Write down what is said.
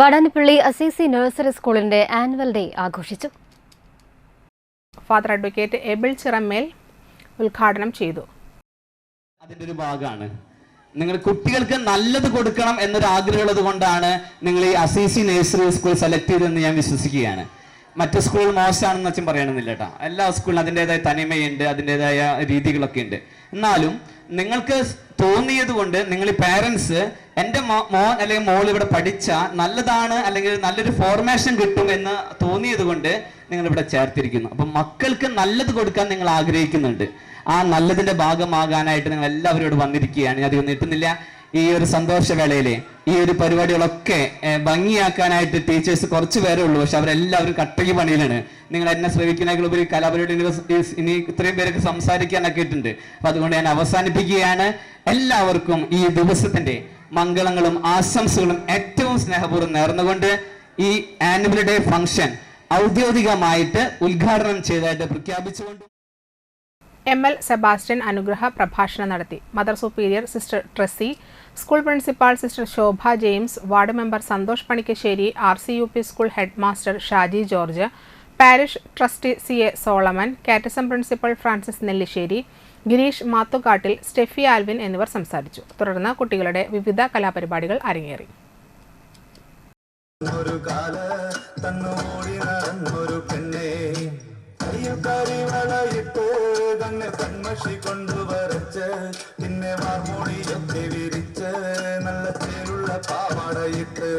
Vadanappally Assisi nursery സ്കൂളിന്റെ annual day ആഘോഷിച്ചു. Father advocate Abel Chirammel ഉദ്ഘാടനം ചെയ്തു. അതിന്റെ ഒരു ഭാഗമാണ്. നിങ്ങൾ കുട്ടികൾക്ക് നല്ലത് കൊടുക്കണം എന്നൊരു ആഗ്രഹമുള്ളത് കൊണ്ടാണ് നിങ്ങൾ ഈ അസീസി നഴ്സറി സ്കൂൾ സെലക്ട് ചെയ്തതെന്ന് ഞാൻ വിശ്വസിക്കുകയാണ്. മറ്റു സ്കൂൾ മോശമാണെന്ന് വെച്ചും പറയണമെന്നില്ല കേട്ടോ. എല്ലാ സ്കൂളിലും അതിന്റെതായ തനിമയുണ്ട് അതിന്റെതായ രീതികളൊക്കെ ഉണ്ട്. എന്നാലും നിങ്ങൾക്ക് തോന്നിയത് കൊണ്ട് നിങ്ങൾ പാരൻസ് എന്റെ മോ- മോൻ അല്ലെങ്കിൽ മോൾ ഇവിടെ പഠിച്ച നല്ലതാണ് അല്ലെങ്കിൽ നല്ലൊരു ഫോർമേഷൻ കിട്ടും എന്ന് തോന്നിയത് കൊണ്ട് നിങ്ങൾ ഇവിടെ ചേർത്തിരിക്കുന്നു. അപ്പം മക്കൾക്ക് നല്ലത് കൊടുക്കാൻ നിങ്ങൾ ആഗ്രഹിക്കുന്നുണ്ട്. ആ നല്ലതിന്റെ ഭാഗമാകാനായിട്ട് നിങ്ങൾ എല്ലാവരും ഇവിടെ വന്നിരിക്കുകയാണ്. ഞാൻ അധികം നീട്ടുന്നില്ല. ഈ ഒരു സന്തോഷവേളയിലെ ഈ ഒരു പരിപാടികളൊക്കെ ഭംഗിയാക്കാനായിട്ട് ടീച്ചേഴ്സ് കുറച്ച് പേരേ ഉള്ളൂ. പക്ഷെ അവരെല്ലാവരും കട്ടയ്ക്ക് പണിയിലാണ്. നിങ്ങൾ എന്നെ ശ്രമിക്കുന്നതിൽ ഉപരി കലാപരിപാടി ഇനി ഇത്രയും പേരൊക്കെ സംസാരിക്കാനൊക്കെ ഇട്ടുണ്ട് അപ്പൊ അതുകൊണ്ട് ഞാൻ അവസാനിപ്പിക്കുകയാണ്. എല്ലാവർക്കും ഈ ദിവസത്തിന്റെ മംഗളങ്ങളും ആശംസകളും ഏറ്റവും സ്നേഹപൂർവം നേർന്നുകൊണ്ട് ഈ ആനുവൽ ഡേ ഫംഗ്ഷൻ ഔദ്യോഗികമായിട്ട് ഉദ്ഘാടനം ചെയ്തതായിട്ട് പ്രഖ്യാപിച്ചുകൊണ്ട് എം എൽ സെബാസ്റ്റ്യൻ അനുഗ്രഹ പ്രഭാഷണം നടത്തി. Mother superior sister Tracy school principal sister Shobha James ward member Santhosh Panikkassery R C U P school head master Shaji George parish trustee C A Solomon catechism principal Francis Nellissery Gireesh Mathukattil Steffi Alvin എന്നിവർ സംസാരിച്ചു. തുടർന്ന് കുട്ടികളുടെ വിവിധ കലാപരിപാടികൾ അരങ്ങേറി. പിന്നെ നല്ല പാവാടയിട്ട്